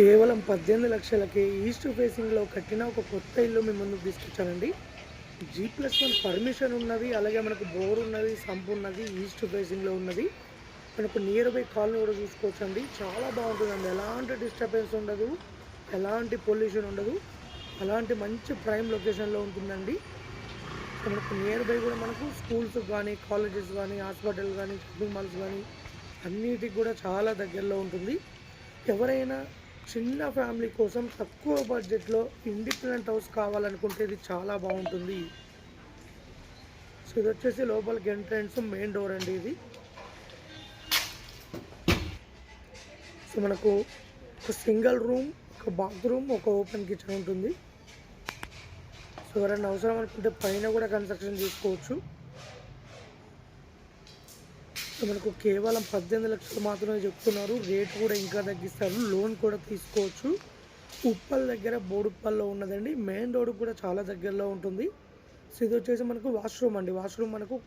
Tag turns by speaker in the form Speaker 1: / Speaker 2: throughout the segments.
Speaker 1: కేవలం పద్దెనిమిది లక్షలకే ఈస్ట్ ఫేసింగ్లో కట్టిన ఒక కొత్త ఇల్లు మీ ముందుకు తీసుకొచ్చానండి. జీ ప్లస్ వన్ పర్మిషన్ ఉన్నది అలాగే మనకు బోర్ ఉన్నది సంప్ ఉన్నది ఈస్ట్ ఫేసింగ్లో ఉన్నది. మనకు నియర్ బై కాలనీ కూడా చూసుకోవచ్చండి. చాలా బాగుంటుందండి. ఎలాంటి డిస్టర్బెన్స్ ఉండదు ఎలాంటి పొల్యూషన్ ఉండదు. అలాంటి మంచి ప్రైమ్ లొకేషన్లో ఉంటుందండి. మనకు నియర్ బై కూడా మనకు స్కూల్స్ కానీ కాలేజెస్ కానీ హాస్పిటల్ కానీ షాపింగ్ మాల్స్ కానీ అన్నిటికి కూడా చాలా దగ్గరలో ఉంటుంది. ఎవరైనా చిన్న ఫ్యామిలీ కోసం తక్కువ బడ్జెట్లో ఇండిపెండెంట్ హౌస్ కావాలనుకుంటే ఇది చాలా బాగుంటుంది. సో ఇది వచ్చేసి లోపలికి ఎంట్రన్స్ మెయిన్ డోర్ అండి ఇది. సో మనకు ఒక సింగిల్ రూమ్ ఒక బాత్రూమ్ ఒక ఓపెన్ కిచెన్ ఉంటుంది. సో ఎవరైనా అవసరం అనుకుంటే పైన కూడా కన్స్ట్రక్షన్ చేసుకోవచ్చు. మనకు కేవలం పద్దెనిమిది లక్షలు మాత్రమే చెప్తున్నారు. రేట్ కూడా ఇంకా తగ్గిస్తారు. లోన్ కూడా తీసుకోవచ్చు. ఉప్పల్ దగ్గర బోడుప్పల్లో ఉన్నదండి. మెయిన్ రోడ్ కూడా చాలా దగ్గరలో ఉంటుంది. సో ఇది వచ్చేసి మనకు వాష్రూమ్ అండి. వాష్రూమ్ మనకు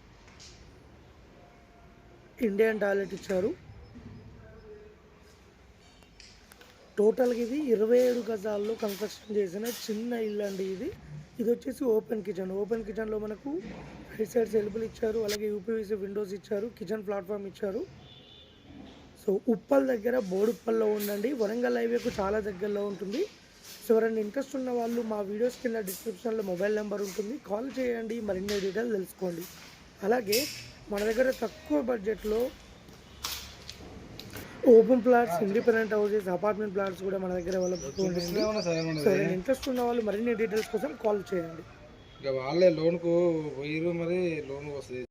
Speaker 1: ఇండియన్ టాయిలెట్ ఇచ్చారు. టోటల్గా ఇది ఇరవై ఏడు గజాల్లో కన్స్ట్రక్షన్ చేసిన చిన్న ఇల్లు అండి ఇది. ఇది వచ్చేసి ఓపెన్ కిచెన్. ఓపెన్ కిచెన్లో మనకు రైట్ సైడ్ ఎలుపులు ఇచ్చారు అలాగే యూపీవీసీ విండోస్ ఇచ్చారు కిచెన్ ప్లాట్ఫామ్ ఇచ్చారు. సో ఉప్పల్ దగ్గర బోడుప్పల్లో ఉండండి వరంగల్ హైవేకు చాలా దగ్గరలో ఉంటుంది. సో ఎవరైనా ఇంట్రెస్ట్ ఉన్న వాళ్ళు మా వీడియోస్ కింద డిస్క్రిప్షన్లో మొబైల్ నెంబర్ ఉంటుంది. కాల్ చేయండి మరిన్ని డీటెయిల్స్ తెలుసుకోండి. అలాగే మన దగ్గర తక్కువ బడ్జెట్లో open plots independent houses apartment flats కూడా మన దగ్గర అవైలబుల్ ఉంటుంది సో ఎవరైనా ఇంట్రెస్ట్ ఉన్న వాళ్ళు మరిన్ని డీటెయిల్స్ కోసం కాల్ చేయండి.
Speaker 2: ఇక వాళ్ళే లోన్కు పోయిరు మరి లోన్ వస్తుంది